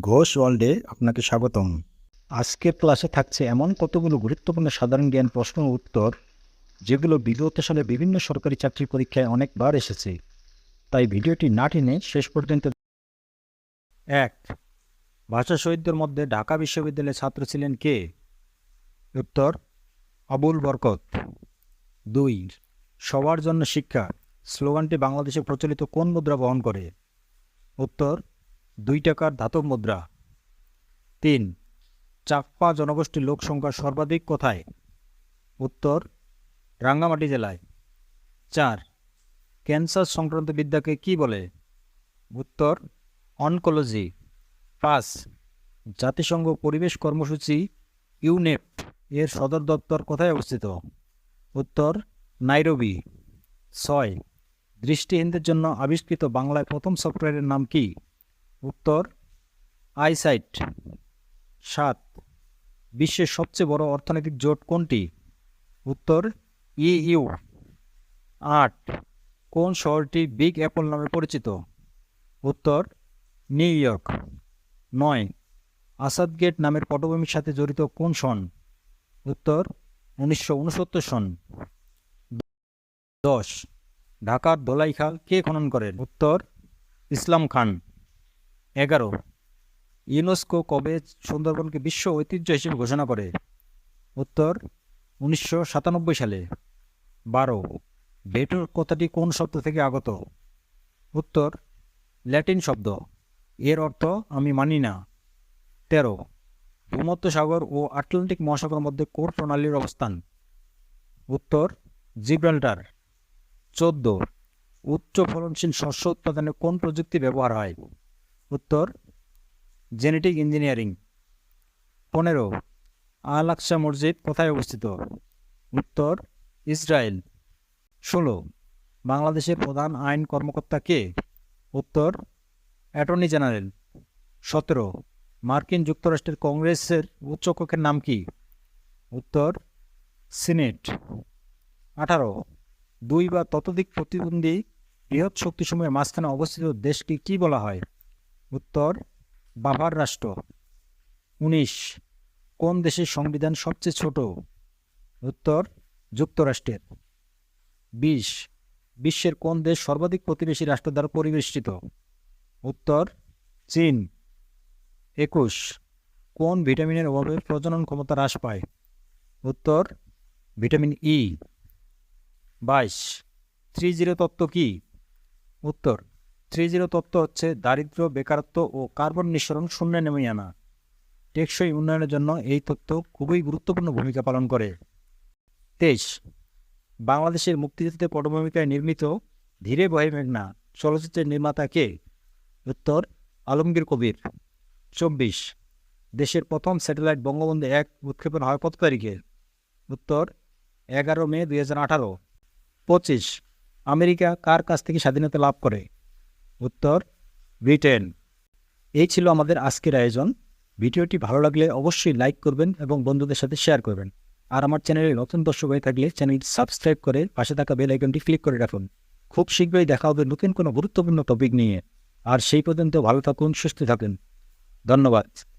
ঘোষ ওয়ার্ল্ডে আপনাকে স্বাগতম। আজকের ক্লাসে থাকছে এমন কতগুলো গুরুত্বপূর্ণ সাধারণ জ্ঞান প্রশ্ন উত্তর, যেগুলো বিগত সালে বিভিন্ন সরকারি চাকরি পরীক্ষায় অনেকবার এসেছে। তাই ভিডিওটি না টেনে শেষ পর্যন্ত এক, ভাষা শহীদদের মধ্যে ঢাকা বিশ্ববিদ্যালয়ের ছাত্র ছিলেন কে? উত্তর, আবুল বরকত। দুই, সবার জন্য শিক্ষা, স্লোগানটি বাংলাদেশে প্রচলিত কোন মুদ্রা বহন করে? উত্তর দুই টাকার ধাতব মুদ্রা। তিন চাকপা জনগোষ্ঠীর লোক সংখ্যা সর্বাধিক কোথায়? উত্তর, রাঙ্গামাটি জেলায়। চার, ক্যান্সার সংক্রান্ত বিদ্যাকে কি বলে? উত্তর, অনকোলজি। পাঁচ, জাতিসংঘ পরিবেশ কর্মসূচি ইউনেপ এর সদর দপ্তর কোথায় অবস্থিত? উত্তর, নাইরবি। ছয়, দৃষ্টিহীনদের জন্য আবিষ্কৃত বাংলায় প্রথম সফটওয়্যারের নাম কি? উত্তর আইসাইট সাত। বিশ্বের সবচেয়ে বড় অর্থনৈতিক জোট কোনটি? উত্তর, ইইউ। আট। কোন শহরটি বিগ অ্যাপল নামে পরিচিত? উত্তর, নিউ ইয়র্ক। নয়। আসাদ গেট নামের পটভূমির সাথে জড়িত কোন সন উত্তর, উনিশশো উনসত্তর সন দশ। ঢাকার দোলাইখাল কে খনন করেন? উত্তর, ইসলাম খান। এগারো। ইউনেস্কো কবে সুন্দরবনকে বিশ্ব ঐতিহ্য হিসেবে ঘোষণা করে? উত্তর, উনিশশো সাতানব্বই সালে। বারো ভেটোর কথাটি কোন শব্দ থেকে আগত? উত্তর, ল্যাটিন শব্দ। এর অর্থ আমি মানি না। তেরো ভূমধ্য সাগর ও আটলান্টিক মহাসাগরের মধ্যে কোর প্রণালীর অবস্থান? উত্তর, জিব্রাল্টার। চোদ্দ, উচ্চ ফলনশীল শস্য উৎপাদনে কোন প্রযুক্তি ব্যবহার হয়? উত্তর জেনেটিক ইঞ্জিনিয়ারিং পনেরো, আল মসজিদ কোথায় অবস্থিত? উত্তর, ইসরায়েল। ষোলো, বাংলাদেশের প্রধান আইন কর্মকর্তা কে? উত্তর, অ্যাটর্নি জেনারেল। সতেরো, মার্কিন যুক্তরাষ্ট্রের কংগ্রেসের উচ্চকক্ষের নাম কি? উত্তর, সিনেট। আঠারো, দুই বা ততোধিক প্রতিদ্বন্দ্বী বৃহৎ শক্তিসমূহের মাঝখানে অবস্থিত দেশকে কি বলা হয়? উত্তর বাভার রাষ্ট্র। উনিশ, কোন দেশের সংবিধান সবচেয়ে ছোট? উত্তর, যুক্তরাষ্ট্রের। বিশ, বিশ্বের কোন দেশ সর্বাধিক প্রতিবেশী রাষ্ট্র দ্বারা পরিবেষ্টিত? উত্তর, চীন। একুশ, কোন ভিটামিনের অভাবে প্রজনন ক্ষমতা হ্রাস পায়? উত্তর, ভিটামিন ই বাইশ থ্রি জিরো তত্ত্ব কি? উত্তর থ্রি জিরো তত্ত্ব হচ্ছে দারিদ্র্য বেকারত্ব ও কার্বন নিঃসরণ শূন্যে নেমে আনা। টেকসই উন্নয়নের জন্য এই তত্ত্ব খুবই গুরুত্বপূর্ণ ভূমিকা পালন করে। তেইশ, বাংলাদেশের মুক্তিযুদ্ধের পটভূমিকায় নির্মিত ধীরে বহে মেঘনা চলচ্চিত্রের নির্মাতা কে? উত্তর, আলমগীর কবির। চব্বিশ, দেশের প্রথম স্যাটেলাইট বঙ্গবন্ধু এক উৎক্ষেপণ হয় কত তারিখে উত্তর, এগারো মে দুই হাজার আঠারো। পঁচিশ, আমেরিকা কার কাছ থেকে স্বাধীনতা লাভ করে? উত্তর, ব্রিটেন। এই ছিল আমাদের আজকের আয়োজন। ভিডিওটি ভালো লাগলে অবশ্যই লাইক করবেন এবং বন্ধুদের সাথে শেয়ার করবেন। আর আমার চ্যানেলে নতুন দর্শক হয়ে থাকলে চ্যানেলটি সাবস্ক্রাইব করে পাশে থাকা বেল আইকনটি ক্লিক করে রাখুন। খুব শীঘ্রই দেখা হবে নতুন কোনো গুরুত্বপূর্ণ টপিক নিয়ে। আর সেই পর্যন্ত ভালো থাকুন, সুস্থ থাকুন। ধন্যবাদ।